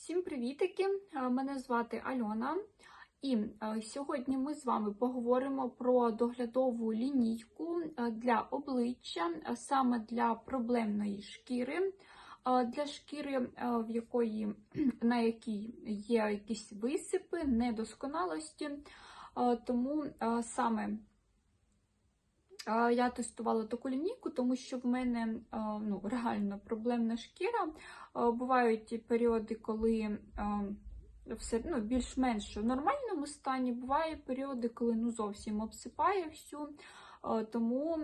Всім привітики! Е, Мене звати Альона, і е, сьогодні ми з вами поговоримо про доглядову лінійку е, для обличчя, саме для проблемної шкіри, для шкіри, в якої, на якій є якісь висипи, недосконалості. Тому саме я тестувала таку лінійку, тому що в мене ну, реально проблемна шкіра. Бувають періоди, коли все ну, більш-менш в нормальному стані. Буває періоди, коли ну, зовсім обсипає всю. Тому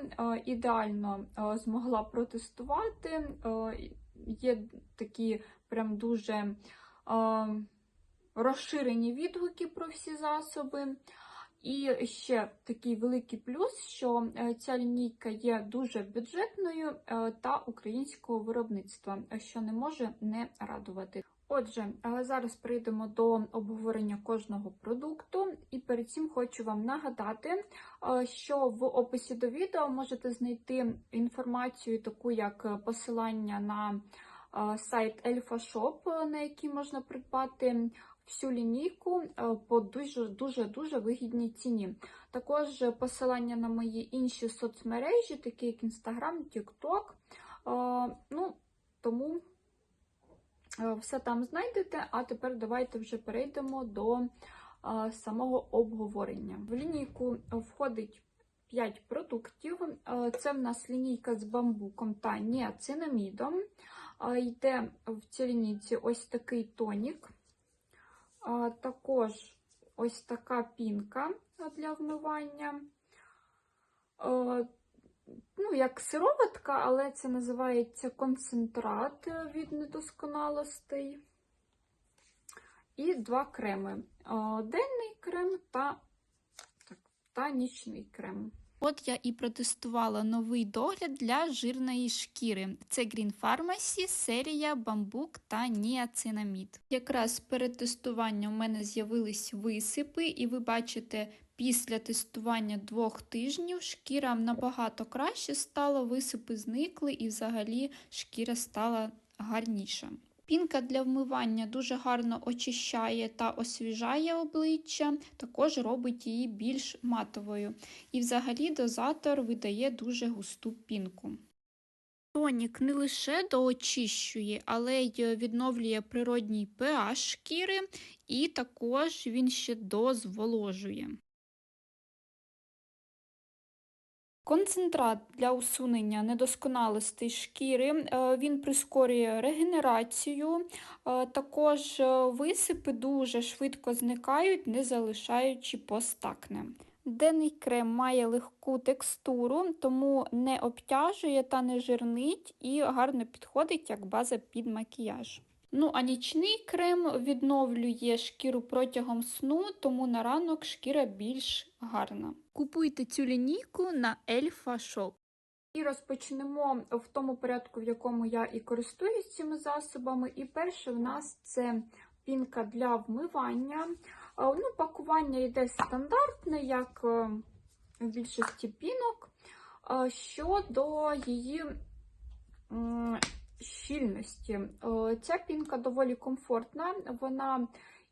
ідеально змогла протестувати. Є такі прям дуже розширені відгуки про всі засоби. І ще такий великий плюс, що е, ця лінійка є дуже бюджетною е, та українського виробництва, що не може не радувати. Отже, е, зараз прийдемо до обговорення кожного продукту, і перед цим хочу вам нагадати, що в описі до відео можете знайти інформацію, таку як посилання на сайт Shop, на який можна придбати всю лінійку е, по дуже дуже дуже вигідній ціні. Також посилання на мої інші соцмережі, такі як Instagram, TikTok. Е, Ну, тому е, все там знайдете. А тепер давайте вже перейдемо до самого обговорення. В лінійку входить 5 продуктів. Це в нас лінійка з бамбуком та ніацинамідом. Йде в цій лінійці ось такий тонік. Також ось така пінка для вмивання. Ну, як сироватка, але це називається концентрат від недосконалостей. І два креми: денний крем та, та нічний крем. От я і протестувала новий догляд для жирної шкіри. Це Green Pharmacy, серія бамбук та ніацинамід. Якраз перед тестуванням у мене з'явились висипи, і ви бачите, після тестування двох тижнів шкіра набагато краще стала, висипи зникли, і взагалі шкіра стала гарніша. Пінка для вмивання дуже гарно очищає та освіжає обличчя, також робить її більш матовою. І взагалі дозатор видає дуже густу пінку. Тонік не лише доочищує, але й відновлює природній pH шкіри, і також він ще дозволожує. Концентрат для усунення недосконалостей шкіри, е, він прискорює регенерацію, е, також е, висипи дуже швидко зникають, не залишаючи постакне. Денний крем має легку текстуру, тому не обтяжує та не жирнить і гарно підходить як база під макіяж. Ну, а нічний крем відновлює шкіру протягом сну, тому на ранок шкіра більш гарна. Купуйте цю лінійку на Elfa Shop. І розпочнемо в тому порядку, в якому я і користуюсь цими засобами. І перше в нас це пінка для вмивання. Ну, Пакування йде стандартне, як в більшості пінок. Щодо її щільності. Ця пінка доволі комфортна, вона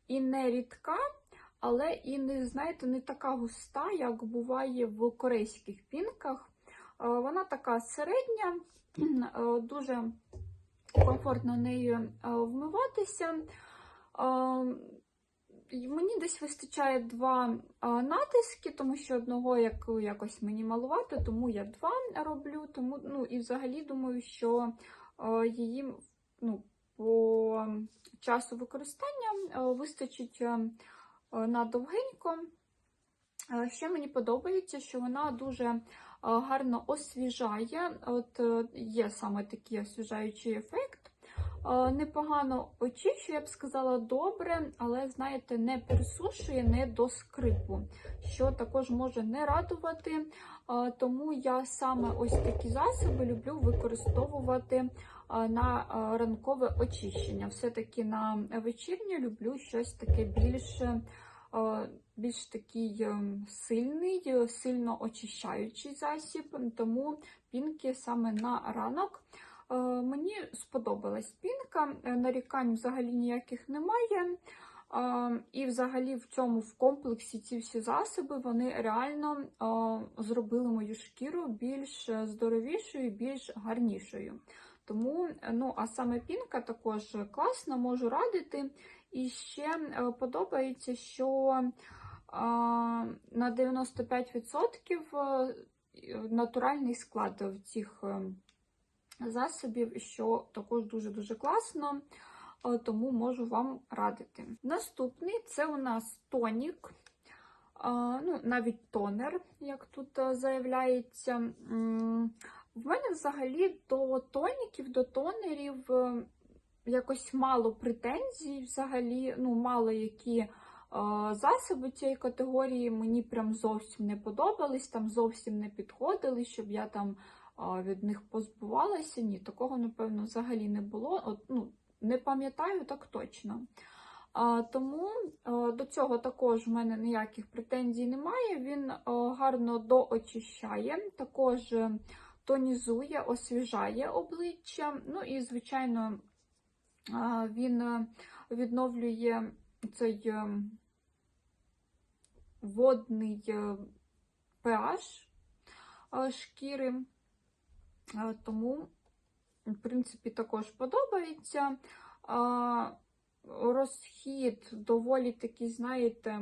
і не рідка, але і не, знаєте, не така густа, як буває в корейських пінках. Вона така середня, дуже комфортно нею вмиватися. Мені десь вистачає два натиски, тому що одного як, якось мені малувати, тому я два роблю. Тому, ну, І взагалі думаю, що її ну, по часу використання вистачить на довгенько. Ще мені подобається, що вона дуже гарно освіжає. От Є саме такий освіжаючий ефект. Непогано очищує, я б сказала, добре, але, знаєте, не пересушує, не до скрипу, що також може не радувати. Тому я саме ось такі засоби люблю використовувати на ранкове очищення. Все-таки на вечірнє люблю щось таке більш більш такий сильний, сильно очищаючий засіб, тому пінки саме на ранок. Е, Мені сподобалась пінка, е, нарікань взагалі ніяких немає. І взагалі в цьому в комплексі ці всі засоби вони реально зробили мою шкіру більш здоровішою, більш гарнішою. Тому, ну, а саме пінка також класна, можу радити. І ще е, подобається, що на 95% е, натуральний склад в цих е, засобів, що також дуже-дуже класно, тому можу вам радити. Наступний це у нас тонік, е, ну, навіть тонер, як тут е, заявляється. В мене взагалі до тоніків, до тонерів е, якось мало претензій, взагалі, ну, мало які е, засоби цієї категорії мені прям зовсім не подобались, там зовсім не підходили, щоб я там від них позбувалася. Ні, такого, напевно, взагалі не було. От, ну, не пам'ятаю так точно. Тому а, до цього також в мене ніяких претензій немає. Він а, гарно доочищає, також е, тонізує, освіжає обличчя. Ну і, звичайно, він е, відновлює цей е, водний е, pH е, шкіри. Е, Тому, в принципі, також подобається. А, Розхід доволі такий, знаєте,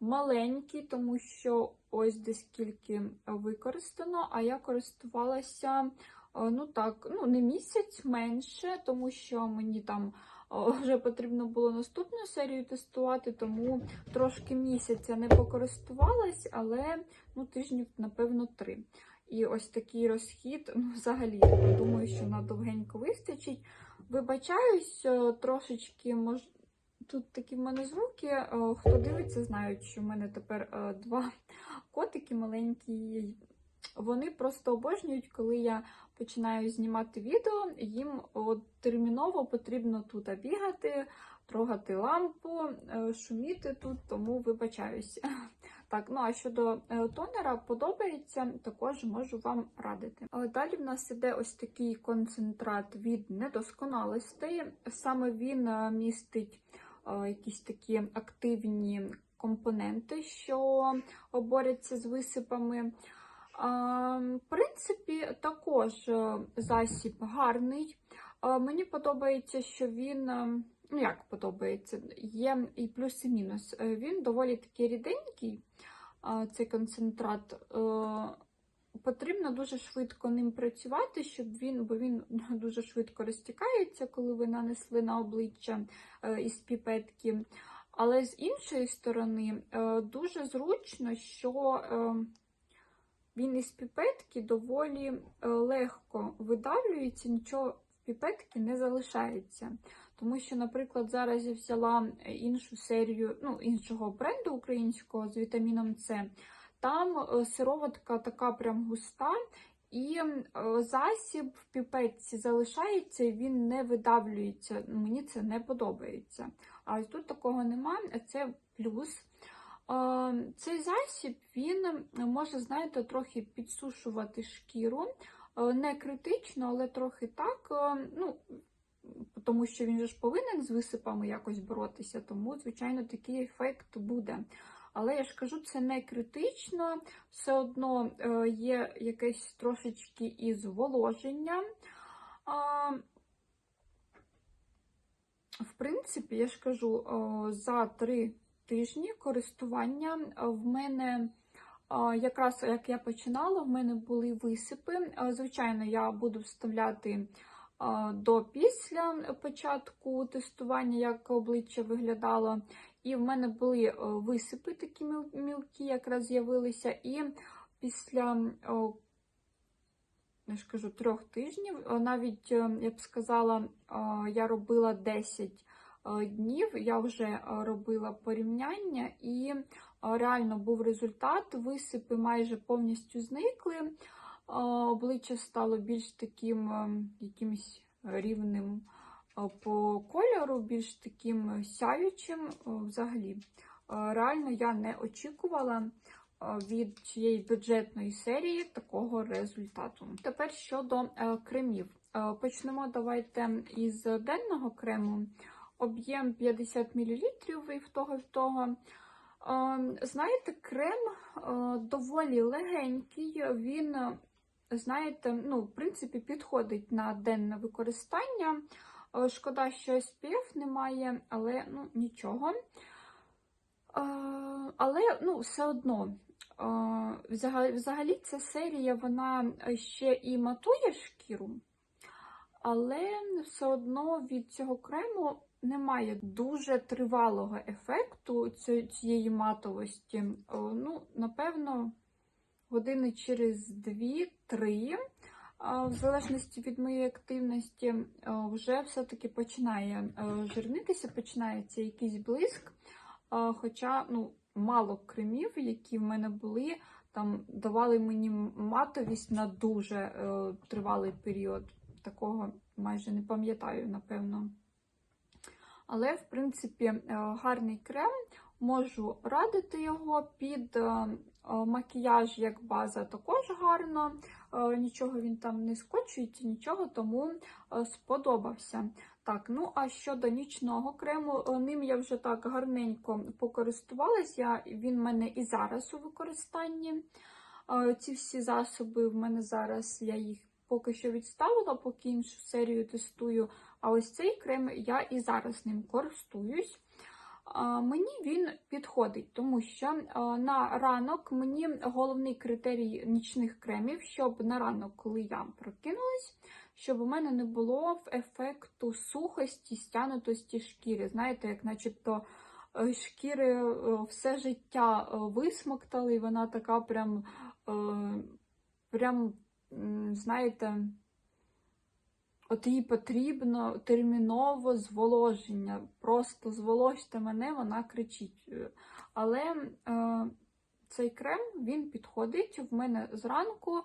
маленький, тому що ось десь скільки використано, а я користувалася, е, ну так, ну не місяць менше, тому що мені там е, вже потрібно було наступну серію тестувати, тому трошки місяця не покористувалась, але ну, тижнів, напевно, три. І ось такий розхід, ну, взагалі, думаю, що надовгенько вистачить. Вибачаюсь, е, трошечки мож... тут такі в мене звуки. е, Хто дивиться, знають, що в мене тепер е, два котики маленькі. Вони просто обожнюють, коли я починаю знімати відео, їм от, терміново потрібно тут бігати, трогати лампу, шуміти тут, тому вибачаюсь. Так, ну а щодо е, тонера, подобається, також можу вам радити. Далі в нас іде ось такий концентрат від недосконалостей. Саме він е, містить е, якісь такі активні компоненти, що борються з висипами. В принципі, також засіб гарний. Мені подобається, що він. Ну, як подобається, є і плюс, і мінус. Е, Він доволі такий ріденький, цей концентрат. Е, Потрібно дуже швидко ним працювати, щоб він, бо він дуже швидко розтікається, коли ви нанесли на обличчя е, із піпетки. Але з іншої сторони, дуже зручно, що він із піпетки доволі легко видавлюється, нічого піпетки не залишається. Тому що, наприклад, зараз я взяла іншу серію ну, іншого бренду українського з вітаміном С. Там е, сироватка така прям густа, і е, засіб в піпетці залишається, і він не видавлюється. Мені це не подобається. А тут такого немає, це плюс. Е, Цей засіб він може, знаєте, трохи підсушувати шкіру. Е, Не критично, але трохи так. е, ну, тому що він же ж повинен з висипами якось боротися, тому, звичайно, такий ефект буде. Але я ж кажу, це не критично, все одно е, є якесь трошечки і зволоження. В принципі, я ж кажу, за три тижні користування в мене. Якраз як я починала, в мене були висипи. Звичайно, я буду вставляти до після початку тестування, як обличчя виглядало. І в мене були висипи такі мілкі, якраз з'явилися. І після, я ж кажу, трьох тижнів, навіть е, я б сказала, я робила 10 е, днів, я вже робила порівняння, і реально був результат. Висипи майже повністю зникли. Обличчя стало більш таким е, якимось рівним е, по кольору, більш таким сяючим. Е, Взагалі, Е, реально я не очікувала від цієї бюджетної серії такого результату. Тепер щодо кремів. Почнемо давайте із денного крему. Об'єм 50 мл і в того, і в того. Е, Знаєте, крем е, доволі легенький, він, е, знаєте, ну, в принципі, підходить на денне використання. Шкода, що SPF немає, але ну, нічого. Але ну, все одно, взагалі ця серія вона ще і матує шкіру, але все одно від цього крему немає дуже тривалого ефекту цієї матовості. Е, Ну, напевно, години через 2-3, в залежності від моєї активності, е, вже все-таки починає е, жирнитися, починається якийсь блиск. Хоча ну, мало кремів, які в мене були, там давали мені матовість на дуже е, тривалий період. Такого майже не пам'ятаю, напевно. Але, в принципі, е, гарний крем. Можу радити його під е, е, макіяж як база також гарно. Нічого він там не скочується, нічого, тому сподобався. Так, ну а щодо нічного крему, ним я вже так гарненько покористувалась. Він в мене і зараз у використанні. Ці всі засоби в мене зараз, я їх поки що відставила, поки іншу серію тестую. А ось цей крем я і зараз ним користуюсь. Мені він підходить, тому що на ранок мені головний критерій нічних кремів, щоб на ранок, коли я прокинулась, щоб у мене не було ефекту сухості, стянутості шкіри. Знаєте, як начебто е, шкіри е, все життя е, висмоктали, і вона така прям, прям знаєте, От їй потрібно терміново зволоження. Просто зволожте мене, вона кричить. Е, Але е, цей крем він підходить. В мене зранку е,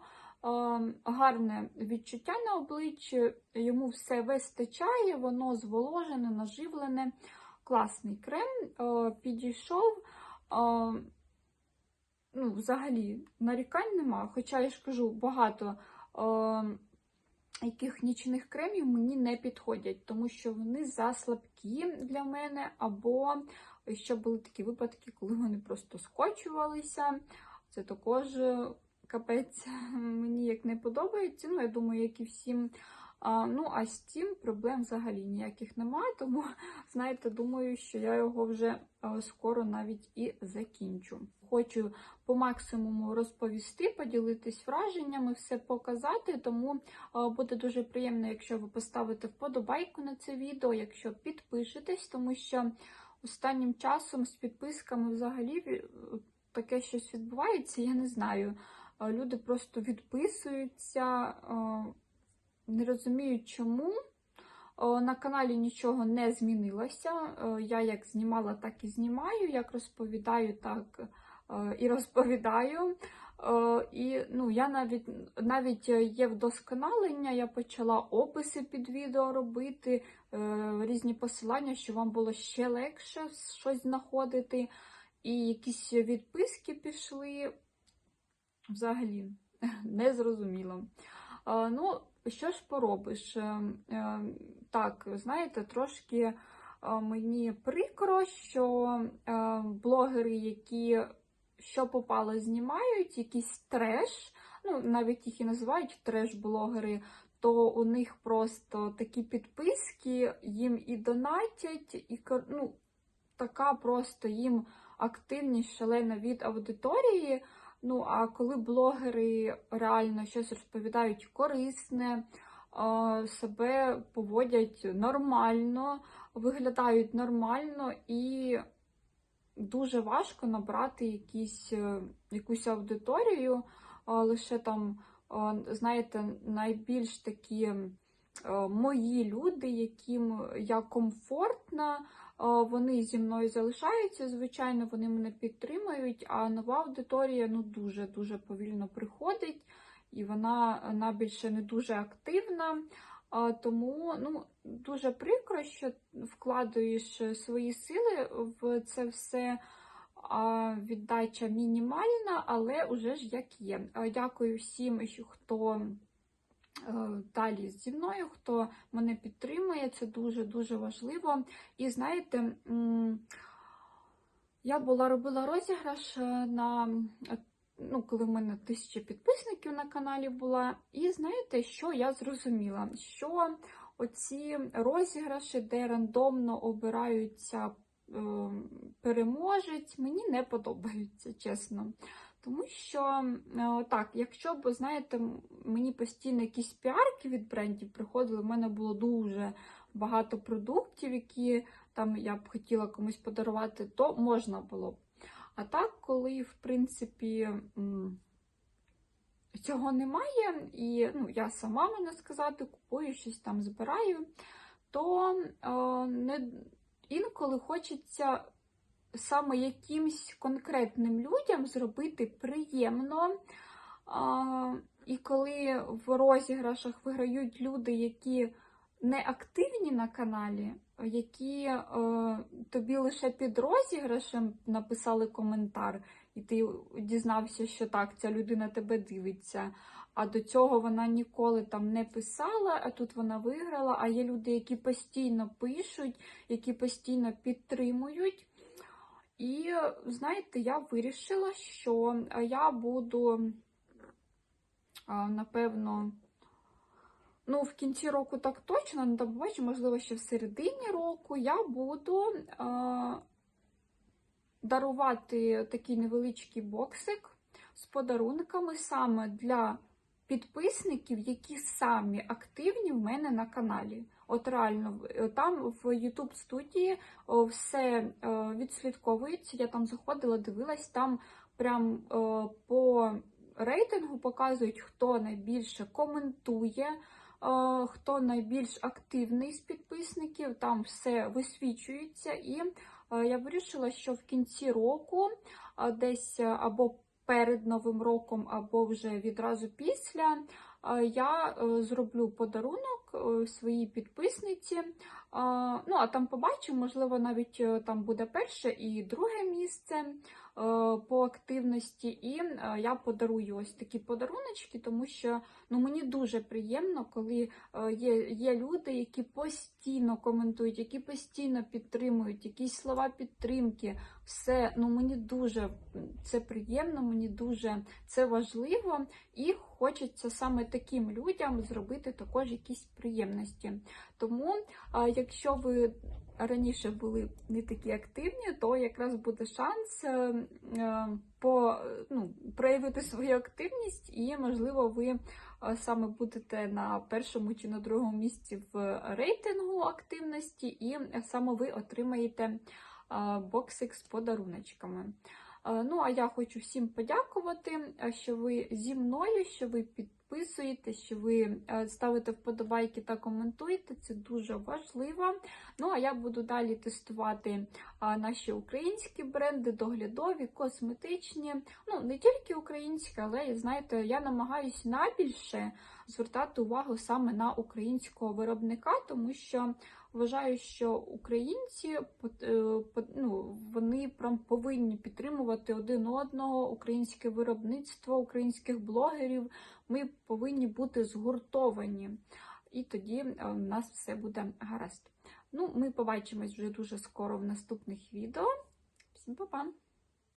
гарне відчуття на обличчі, йому все вистачає, воно зволожене, наживлене. Класний крем е, підійшов. Е, ну, Взагалі нарікань нема. Хоча я ж кажу, багато. Е, яких нічних кремів мені не підходять, тому що вони заслабкі для мене, або ще були такі випадки, коли вони просто скочувалися. Це також е, капець мені як не подобається. Ну, я думаю, як і всім. Ну, а з цим проблем взагалі ніяких немає, тому, знаєте, думаю, що я його вже е, скоро навіть і закінчу. Хочу по максимуму розповісти, поділитись враженнями, все показати, тому е, буде дуже приємно, якщо ви поставите вподобайку на це відео, якщо підпишетесь, тому що останнім часом з підписками взагалі е, таке щось відбувається, я не знаю. Люди просто відписуються. Е, не розумію, чому. На каналі нічого не змінилося. Е, Я як знімала, так і знімаю, як розповідаю, так е, і розповідаю. Е, І ну, я навіть навіть є вдосконалення, я почала описи під відео робити, е, різні посилання, щоб вам було ще легше щось знаходити. І якісь відписки пішли. Взагалі, незрозуміло. Е, Ну, що ж поробиш? Е, е, Так, знаєте, трошки е, мені прикро, що блогери, які що попало, знімають, якийсь треш, ну, навіть їх і називають треш-блогери, то у них просто такі підписки, їм і донатять, і ну, така просто їм активність шалена від аудиторії. Ну, а коли блогери реально щось розповідають корисне, себе поводять нормально, виглядають нормально і дуже важко набрати якісь, е, якусь аудиторію, лише там, знаєте, найбільш такі е, мої люди, яким я комфортна, вони зі мною залишаються, звичайно, вони мене підтримують, а нова аудиторія ну, дуже-дуже повільно приходить, і вона найбільше не дуже активна. Тому ну, дуже прикро, що вкладаєш свої сили в це все. Віддача мінімальна, але уже ж як є. Дякую всім, хто далі зі мною, хто мене підтримує, це дуже-дуже важливо. І знаєте, я була робила розіграш е, на е, ну, коли в мене тисяча підписників на каналі була. І знаєте, що я зрозуміла? Що оці розіграші, де рандомно обираються е, переможець, мені не подобаються, чесно. Тому що, е, так, якщо б, знаєте, мені постійно якісь піарки від брендів приходили, в мене було дуже багато продуктів, які там я б хотіла комусь подарувати, то можна було б. А так, коли, в принципі, цього немає, і ну, я сама, можна сказати, купую щось там, збираю, то е, не, інколи хочеться саме якимсь конкретним людям зробити приємно. А, і коли в розіграшах виграють люди, які не активні на каналі, які е, тобі лише під розіграшем написали коментар, і ти дізнався, що так, ця людина тебе дивиться. А до цього вона ніколи там не писала, а тут вона виграла. А є люди, які постійно пишуть, які постійно підтримують. І знаєте, я вирішила, що я буду, напевно, ну, в кінці року так точно, не побачу, можливо, ще в середині року я буду а, дарувати такий невеличкий боксик з подарунками саме для підписників, які самі активні в мене на каналі. От реально, там в YouTube студії все е, відслідковується. Я там заходила, дивилась, там прям е, по рейтингу показують, хто найбільше коментує, е, хто найбільш активний з підписників. Там все висвічується. І е, я вирішила, що в кінці року е, десь е, або перед Новим роком, або вже відразу після. Я е, зроблю подарунок е, своїй підписниці. Ну, а там побачимо, можливо, навіть е, там буде перше і друге місце по активності. І я подарую ось такі подаруночки, тому що ну, мені дуже приємно, коли є, є люди, які постійно коментують, які постійно підтримують, якісь слова підтримки. Все, ну мені дуже це приємно, мені дуже це важливо, і хочеться саме таким людям зробити також якісь приємності. Тому, якщо ви раніше були не такі активні, то якраз буде шанс е, е, по, ну, проявити свою активність, і, можливо, ви е, саме будете на першому чи на другому місці в рейтингу активності, і саме ви отримаєте боксик з подаруночками. Ну, а я хочу всім подякувати, що ви зі мною, що ви підписуєте, що ви ставите вподобайки та коментуєте. Це дуже важливо. Ну, а я буду далі тестувати наші українські бренди, доглядові, косметичні. Ну, не тільки українські, але знаєте, я намагаюся найбільше звертати увагу саме на українського виробника, тому що вважаю, що українці е, ну, вони прям повинні підтримувати один одного, українське виробництво, українських блогерів. Ми повинні бути згуртовані. І тоді в нас все буде гаразд. Ну, ми побачимось вже дуже скоро в наступних відео. Всім па-па!